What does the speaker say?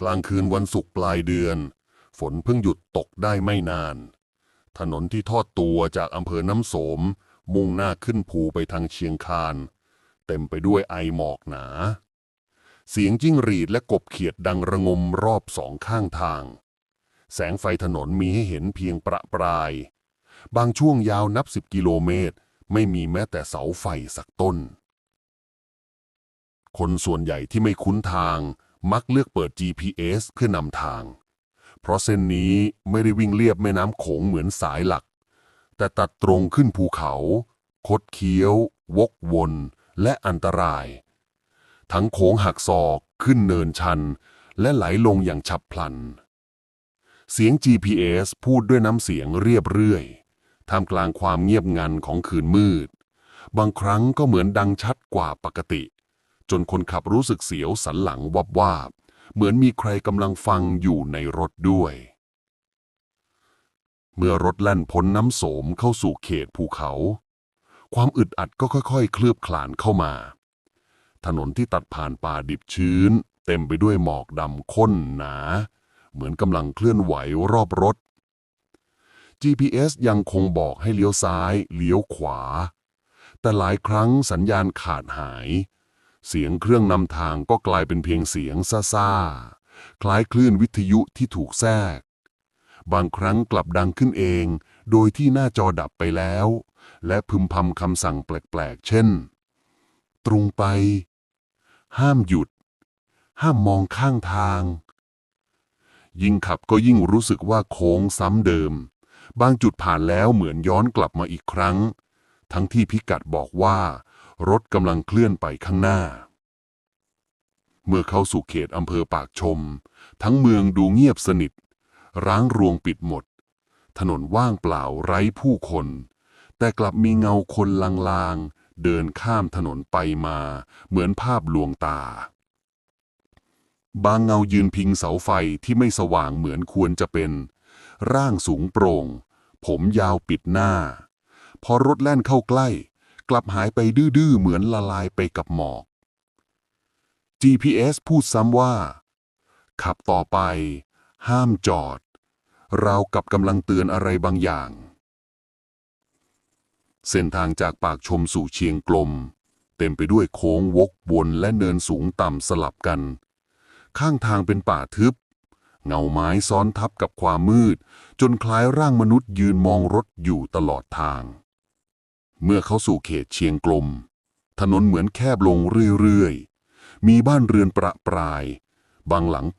กลางคืนวันศุกร์ปลายเดือน ฝนเพิ่งหยุดตกได้ไม่นาน ถนนที่ทอดตัวจากอำเภอน้ำโสม มุ่งหน้าขึ้นภูไปทางเชียงคาน เต็มไปด้วยไอหมอกหนา เสียงจิ้งหรีดและกบเขียดดังระงมรอบสองข้างทาง แสงไฟถนนมีให้เห็นเพียงประปราย บางช่วงยาวนับสิบกิโลเมตร ไม่มีแม้แต่เสาไฟสักต้น คนส่วนใหญ่ที่ไม่คุ้นทาง มักเลือกเปิด GPS เพื่อนำทาง เพราะเส้นนี้ไม่ได้วิ่งเลียบแม่น้ำโขงเหมือนสายหลัก แต่ตัดตรงขึ้นภูเขา คดเคี้ยว วกวน และอันตราย ทั้งโค้งหักศอก ขึ้นเนินชัน และไหลลงอย่างฉับพลัน เสียง GPS พูดด้วยน้ำเสียงเรียบเรื่อยท่ามกลางความเงียบงันของคืนมืด บางครั้งก็เหมือนดังชัดกว่าปกติ จนคนขับรู้สึกเสียวสันหลังวับวาบ เหมือนมีใครกำลังฟังอยู่ในรถด้วย เมื่อรถแล่นพ้นน้ำโสมเข้าสู่เขตภูเขา ความอึดอัดก็ค่อยๆ เคลือบคลานเข้ามา ถนนที่ตัดผ่านป่าดิบชื้น เต็มไปด้วยหมอกดำข้นหนา เหมือนกำลังเคลื่อนไหวรอบรถ GPS ยังคงบอกให้เลี้ยวซ้าย เลี้ยวขวา แต่หลายครั้งสัญญาณขาดหาย เสียงเครื่องนำทางก็กลายเป็นเพียงเสียงซ่าๆ คล้ายคลื่นวิทยุที่ถูกแทรก บางครั้งกลับดังขึ้นเอง โดยที่หน้าจอดับไปแล้ว และพึมพำคำสั่งแปลกๆ เช่น ตรงไป ห้ามหยุด ห้ามมองข้างทาง ยิ่งขับก็ยิ่งรู้สึกว่าโค้งซ้ำเดิม บางจุดผ่านแล้วเหมือนย้อนกลับมาอีกครั้ง ทั้งที่พิกัดบอกว่า รถกำลังเคลื่อนไปข้างหน้า เมื่อเข้าสู่เขตอำเภอปากชม ทั้งเมืองดูเงียบสนิท ร้างรวงปิดหมด ถนนว่างเปล่าไร้ผู้คน แต่กลับมีเงาคนลางๆ เดินข้ามถนนไปมา เหมือนภาพลวงตา บางเงายืนพิงเสาไฟที่ไม่สว่างเหมือนควรจะเป็น ร่างสูงโปร่ง ผมยาวปิดหน้า พอรถแล่นเข้าใกล้ กลับหายไปดื้อๆเหมือนละลายไปกับหมอก GPS พูดซ้ำว่า ขับต่อไป ห้ามจอด เรากับกำลังเตือนอะไรบางอย่าง เส้นทางจากปากชมสู่เชียงกลม เต็มไปด้วยโค้งวกวนและเนินสูงต่ำสลับกัน ข้างทางเป็นป่าทึบ เงาไม้ซ้อนทับกับความมืด จนคล้ายร่างมนุษย์ยืนมองรถอยู่ตลอดทาง เมื่อเข้าสู่เขตเชียงกลม ถนนเหมือนแคบลงเรื่อยๆ มีบ้านเรือนประปราย บางหลัง